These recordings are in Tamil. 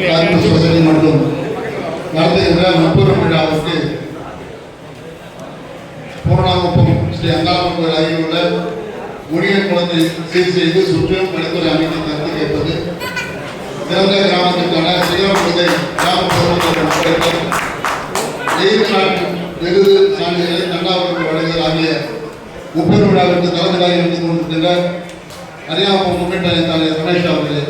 டாக்டர் மற்றும் நடத்துகின்ற முப்பெரும் விழாவுக்கு பூர்ணாங்குப்பம் ஸ்ரீ அங்காளம்மன் கோயில் அருகில் உள்ள முடியன் குளத்தை சீர் செய்து சுற்றிலும் கணித்துறை அமைத்து கேட்பது சிறந்த கிராமத்திற்கான செய்யப்படுவதை கிராம பொதுமக்கள் எய்து நாட்டின் விருது சான்றிதழை வழங்குதல் ஆகிய முப்பெரும் விழாவிற்கு தலைமையாக இருந்து கொண்டிருக்கின்ற அரியாபுரம் முன்னேற்ற தலைவர் ரமேஷ் அவர்களே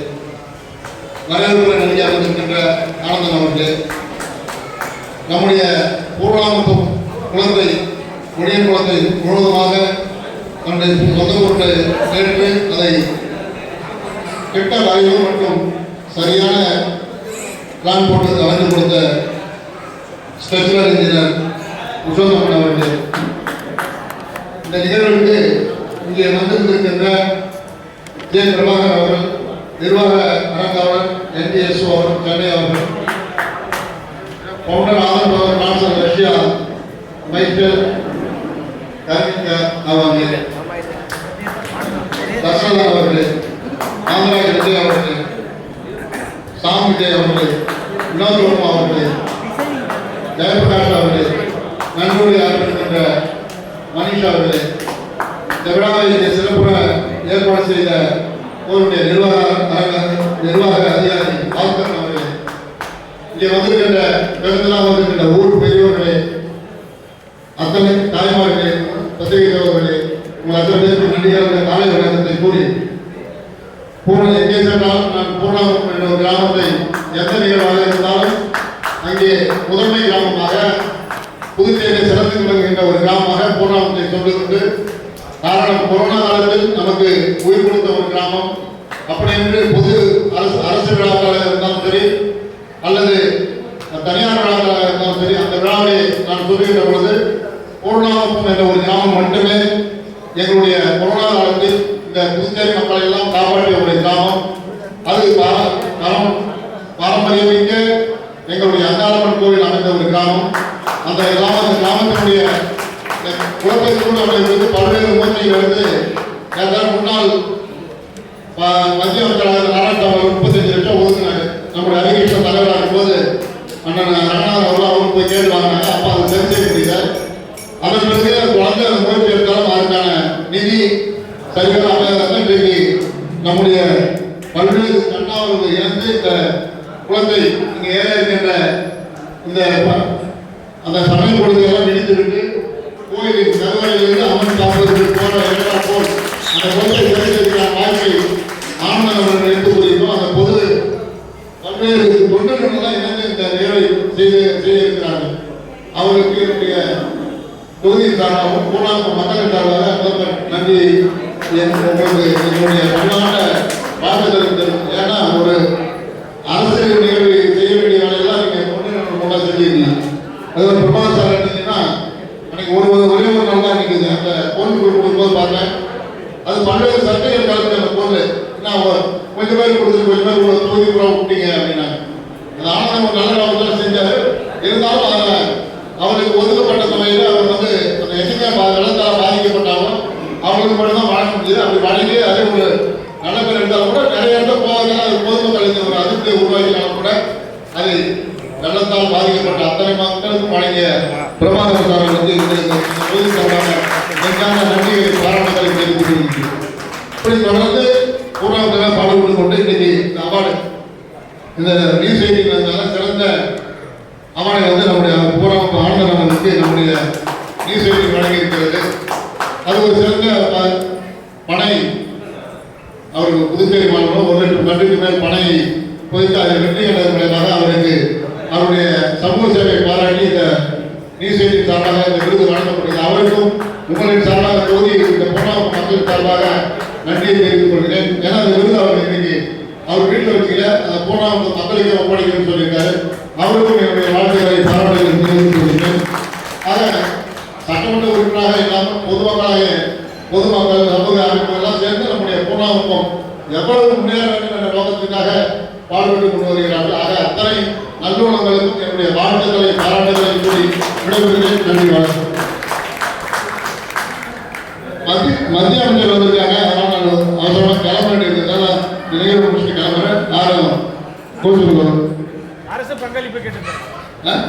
வரவேற்புரை நடிகாக இருக்கின்ற ஆனந்தன் அவர்களே நம்முடைய பூர்ணாமுகம் குழந்தை முடியன் குழந்தை முழுவதுமாக தன்னுடைய சொந்த பொருட்டை ஏற்று அதை கெட்ட வாய்வு மற்றும் சரியான பிளான் போட்டு அமைத்து கொடுத்த ஸ்ட்ரக்சரல் இன்ஜினியர் புருஷோத்தமன் அவர்களே. இந்த நிகழ்வுக்கு இங்கே வந்திருந்திருக்கின்ற ஜே. பிரபாகர் அவர்கள் நிர்வாக அரங்காவலர் என்டிஎஸ்ஓ அவர்கள் சென்னை அவர்கள் ஃபவுண்டர் ஆதரவு அவர் நாசர் ரஷ்யா மைக்கேல் அவர்கள் அவங்க தர்ஷன் அவர்களே ஆந்திரா விஜய் அவர்களே சாம் விஜய் அவர்களே வினோத் அவர்களே ஜெயபிரகாஷ் அவர்களே நன்கொடை ஆற்றிருக்கின்ற மனிஷா அவர்களே இந்த சிறப்புற ஏற்பாடு செய்த கோருடைய நிர்வாக நிர்வாக அதிகாரி பாஸ்கர் அவர்களே இங்கே வந்திருக்கின்ற பெருந்தெல்லாம் வந்திருக்கின்ற ஊர் பெரியவர்களே அத்தனை தாய்மார்களே பத்திரிகையாளர்களே உங்கள் அத்தனை பேருக்கு நன்றியாக காலை வணக்கத்தை கூறி பூர்ண எங்கே சென்றாலும் நான் பூர்ணாகம் என்ற ஒரு கிராமத்தை எந்த நிகழ்வாக காரணம் கொரோனா காலத்தில் நமக்கு உயிர் கொடுத்த ஒரு கிராமம். அப்படி என்று பொது அரசு அரசு விழாக்களாக இருந்தாலும் சரி அல்லது தனியார் விழாக்களாக இருந்தாலும் சரி அந்த விழாவை நான் சொல்லுகின்ற பொழுது பூர்ணாமம் என்ற ஒரு கிராமம் மட்டுமே எங்களுடைய கொரோனா காலத்தில் இந்த புதுச்சேரி மக்களை எல்லாம் காப்பாற்றிய ஒரு கிராமம் அது பார- பாரம் பாரம்பரியமிக்க எங்களுடைய அங்காளம்மன் கோவில் அமைந்த ஒரு கிராமம் அந்த கிராம அந்த கிராமத்தினுடைய இந்த குழந்தை பல்வேறு மூச்சைகள் முன்னாள் மத்திய அமைச்சராக நாராயணசாமி முப்பத்தஞ்சு லட்சம் ஒதுங்கினாரு நம்முடைய அறிவிக்க தலைவராக இருக்கும்போது அண்ணன் ரங்கநாதன் அவர்கள் அவங்க போய் கேட்டு வாங்கினாங்க. அப்போ அதை சரி செய்ய முடியல. அதன் பிறகு குழந்தை அந்த முயற்சி எடுத்தாலும் அதுக்கான நிதி சரியான அமையாதான் இன்றைக்கு நம்முடைய பல்வேறு கண்ணாவர்கள் இணைந்து இந்த குழந்தை இங்கே ஏற இருக்கின்ற இந்த ப- அந்த சமயம் கொடுத்தையெல்லாம் இடித்துவிட்டு விட்டு அந்த குழந்தை சரித்திருக்கிற வாழ்க்கை ஆனந்தன் அவர்கள் எடுத்து கூறியிருக்கோம் அந்த பொது பல்வேறு தொண்டர்கள் இணைந்து இந்த நிகழ்வை செய்து செய்திருக்கிறார்கள். அவருக்கு என்னுடைய தொகுதியின் சார்பாகவும் பூனாங்க மக்களின் சார்பாக நன்றி உங்களுக்கு என்னுடைய பல்லாண்ட வாழ்த்துக்கள் ஏன்னா ஒரு அரசியல் நிகழ்வு செய்ய வேண்டிய வேலையெல்லாம் நீங்கள் தொண்டர்கள் மூலம் செஞ்சிருக்கீங்க. அது ஒரு பிரபாகர் சார் எடுத்தீங்கன்னா அன்னைக்கு ஒரு ஒரே ஒரு நாள் தான் நிற்குது அந்த பொருள் போகும்போது பார்த்தேன் அது பல்வேறு சர்ச்சைகள் கலந்து அந்த பொருள் நான் கொஞ்சம் பேர் கொடுத்து கொஞ்சம் பேர் உங்களை தொகுதி கூட விட்டீங்க அப்படின்னாங்க. அந்த ஆனந்தம் ஒரு நல்ல காலத்தில் செஞ்சாரு. இருந்தாலும் அதில் அவருக்கு ஒதுக்கப்பட்ட சமையல் அவர் வந்து அந்த எதுவுமே வெள்ளத்தால் பாதிக்கப்பட்டாலும் அவங்களுக்கு மட்டும்தான் வாழ முடியுது அப்படி வழங்கி அதே ஒரு நல்ல பேர் இருந்தாலும் கூட நிறைய இடத்துல போவதால் அது பொதுமக்களுக்கு ஒரு அதிருப்தியை உருவாக்கினாலும் கூட அது வெள்ளத்தால் பாதிக்கப்பட்ட அத்தனை மக்களுக்கும் வழங்கிய பிரபாகர் சார் வந்து இந்த இந்த இதற்கான சார்பாக பாராட்டுகளை தெரிவித்து கொள்கிறேன். இப்படி தொடர்ந்து பூர்ணத்தில் பாடுபட்டு கொண்டு இன்னைக்கு இந்த அவார்டு இந்த நியூஸ் சிறந்த அவார்டை வந்து நம்முடைய பூர்ணம் ஆளுநர் அவர்களுக்கு நம்முடைய நியூஸ் எயிட்டிங் வழங்கி இருக்கிறது அது ஒரு சிறந்த பனை அவருக்கு புதுச்சேரி மாநிலம் ஒரு லட்சம் கட்டுக்கு மேல் பனை குறித்து அதை வெற்றி கண்டதற்காக அவருக்கு அவருடைய சமூக சேவை பாராட்டி இந்த நியூஸ் எயிட்டின் சார்பாக இந்த விருது உங்களின் சார்பாக தொகுதி இந்த பொன்னாம மக்கள் சார்பாக நன்றியை தெரிவித்துக் கொள்கிறேன். ஏன்னா அந்த விருது அவர் இன்னைக்கு. அவர் வீட்டில் வச்சுக்கல. அந்த பூர்ணாமத்து மக்களுக்கு ஒப்படைக்கணும்னு சொல்லியிருக்காரு. அவருக்கும் என்னுடைய வாழ்த்துக்களை பாராட்டுகளை தெரிவித்துக் கொள்கிறேன். ஆக சட்டமன்ற உறுப்பினராக இல்லாமல் பொதுமக்களாக பொதுமக்கள் சமூக அமைப்புகள் எல்லாம் சேர்ந்து நம்முடைய பூர்ணாமத்துவம் எவ்வளவு முன்னேற வேண்டும் என்ற நோக்கத்திற்காக பாடுபட்டு கொண்டு வருகிறார்கள். ஆக அத்தனை நல்லுணங்களுக்கும் என்னுடைய வாழ்த்துக்களை பாராட்டுகளை கூறி விடைபெறுகிறேன். நன்றி வணக்கம். மத்திய மத்திய அமைச்சர் வந்திருக்காங்க. அதனால நான் அவசரமா கிளம்ப வேண்டியதுனால நிகழ்வு முடிச்சுட்டு கிளம்புறேன். யாரும் கூட்டுறவு அரசு பங்களிப்பு கேட்டிருக்கேன்?